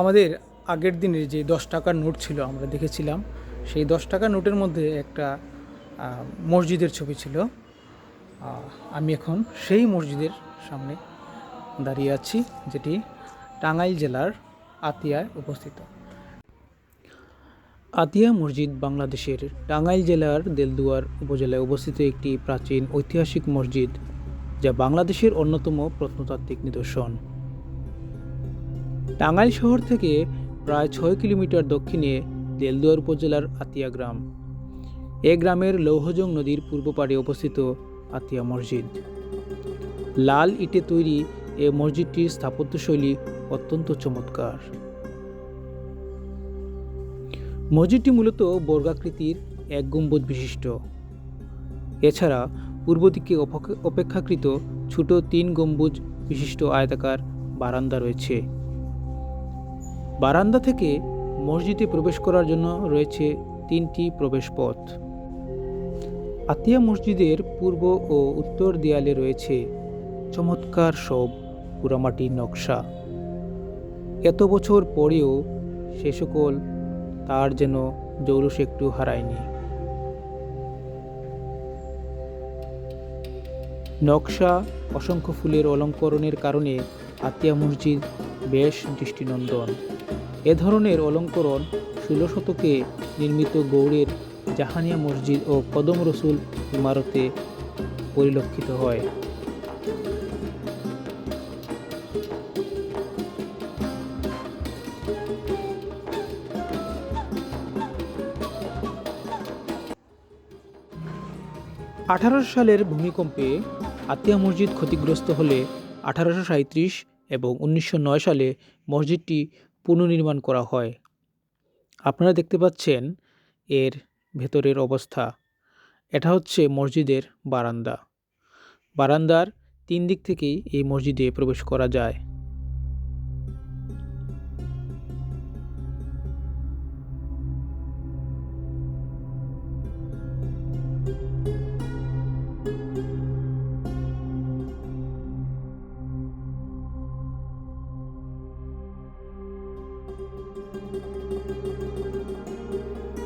আমাদের আগের দিনের যে দশ টাকার নোট ছিল, আমরা দেখেছিলাম, সেই দশ টাকার নোটের মধ্যে একটা মসজিদের ছবি ছিল। আমি এখন সেই মসজিদের সামনে দাঁড়িয়ে আছি, যেটি টাঙ্গাইল জেলার আতিয়ায় অবস্থিত। আতিয়া মসজিদ বাংলাদেশের টাঙ্গাইল জেলার দেলদুয়ার উপজেলায় অবস্থিত একটি প্রাচীন ঐতিহাসিক মসজিদ, যা বাংলাদেশের অন্যতম প্রত্নতাত্ত্বিক নিদর্শন। টাঙ্গাইল শহর থেকে প্রায় ছয় কিলোমিটার দক্ষিণে দেলদুয়ার উপজেলার আতিয়া গ্রাম। এ গ্রামের লৌহজং নদীর পূর্ব পাড়ে অবস্থিত আতিয়া মসজিদ। লাল ইটে তৈরি এ মসজিদটির স্থাপত্যশৈলী অত্যন্ত চমৎকার। মসজিদটি মূলত বর্গাকৃতির এক গম্বুজ বিশিষ্ট। এছাড়া পূর্ব দিকে অপেক্ষা- অপেক্ষাকৃত ছোট তিন গম্বুজ বিশিষ্ট আয়তাকার বারান্দা রয়েছে। বারান্দা থেকে মসজিদে প্রবেশ করার জন্য রয়েছে তিনটি প্রবেশ পথ আতিয়া মসজিদের পূর্ব ও উত্তর দেয়ালে রয়েছে চমৎকার সব পোড়ামাটির নকশা। এত বছর পরেও সে সকল তার যেন জৌলস একটু হারায়নি। নকশা অসংখ্য ফুলের অলঙ্করণের কারণে আতিয়া মসজিদ বেশ দৃষ্টিনন্দন। এ ধরনের অলঙ্করণ ষোলো শতকে নির্মিত গৌড়ের জাহানিয়া মসজিদ ও কদম রসুল ইমারতে পরিলক্ষিত হয়। আঠারোশো সালের ভূমিকম্পে আতিয়া মসজিদ ক্ষতিগ্রস্ত হলে আঠারোশো সাঁত্রিশ এবং উনিশশো নয় সালে মসজিদটি পুনর্নির্মাণ করা হয়। আপনারা দেখতে পাচ্ছেন এর ভেতরের অবস্থা। এটা হচ্ছে মসজিদের বারান্দা। বারান্দার তিন দিক থেকেই এই মসজিদে প্রবেশ করা যায়।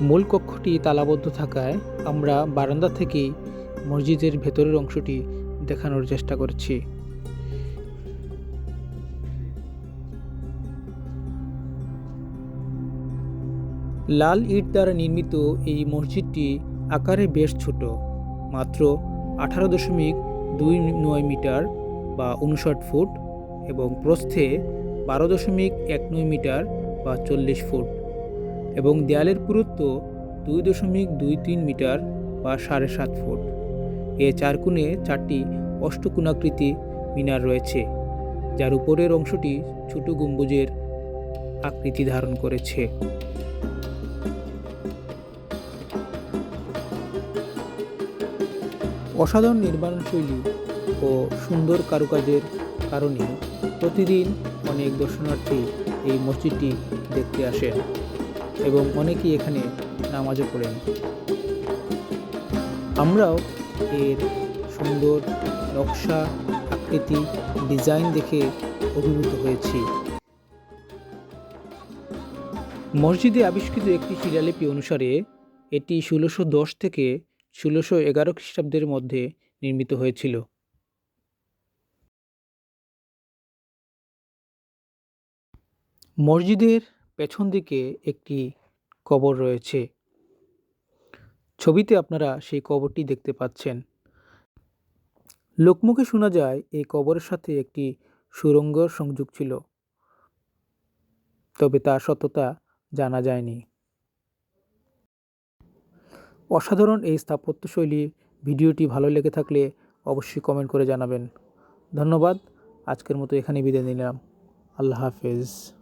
মূল কক্ষটি তালাবদ্ধ থাকায় আমরা বারান্দা থেকেই মসজিদের ভেতরের অংশটি দেখানোর চেষ্টা করছি। লাল ইট দ্বারা নির্মিত এই মসজিদটি আকারে বেশ ছোট, মাত্র আঠারো দশমিক দুই নয় মিটার বা উনষাট ফুট এবং প্রস্থে বারো দশমিক এক নয় মিটার বা চল্লিশ ফুট। এবং দেয়ালের পুরুত্ব দুই দশমিক দুই তিন মিটার বা সাড়ে সাত ফুট। এ চার কোণে চারটি অষ্টকোণাকৃতি মিনার রয়েছে, যার উপরের অংশটি ছোট গম্বুজের আকৃতি ধারণ করেছে। অসাধারণ নির্মাণশৈলী ও সুন্দর কারুকাজের কারণে প্রতিদিন অনেক দর্শনার্থী এই মসজিদটি দেখতে আসেন। এবং অনেকেই এখানে নামাজও পড়েন। আমরাও এর সুন্দর নকশা, আকৃতি, ডিজাইন দেখে অভিভূত হয়েছি। মসজিদে আবিষ্কৃত একটি শিলালিপি অনুসারে এটি ষোলোশো দশ থেকে ষোলোশো এগারো খ্রিস্টাব্দের মধ্যে নির্মিত হয়েছিল। মসজিদের পেছন দিকে একটি কবর রয়েছে। ছবিতে আপনারা সেই কবরটি দেখতে পাচ্ছেন। লোকমুখে শোনা যায়, এই কবরের সাথে একটি সুরঙ্গর সংযোগ ছিল। তবে তার সত্যতা জানা যায়নি। অসাধারণ এই স্থাপত্যশৈলী ভিডিওটি ভালো লেগে থাকলে অবশ্যই কমেন্ট করে জানাবেন। ধন্যবাদ, আজকের মতো এখানে বিদায় নিলাম। আল্লাহ হাফেজ।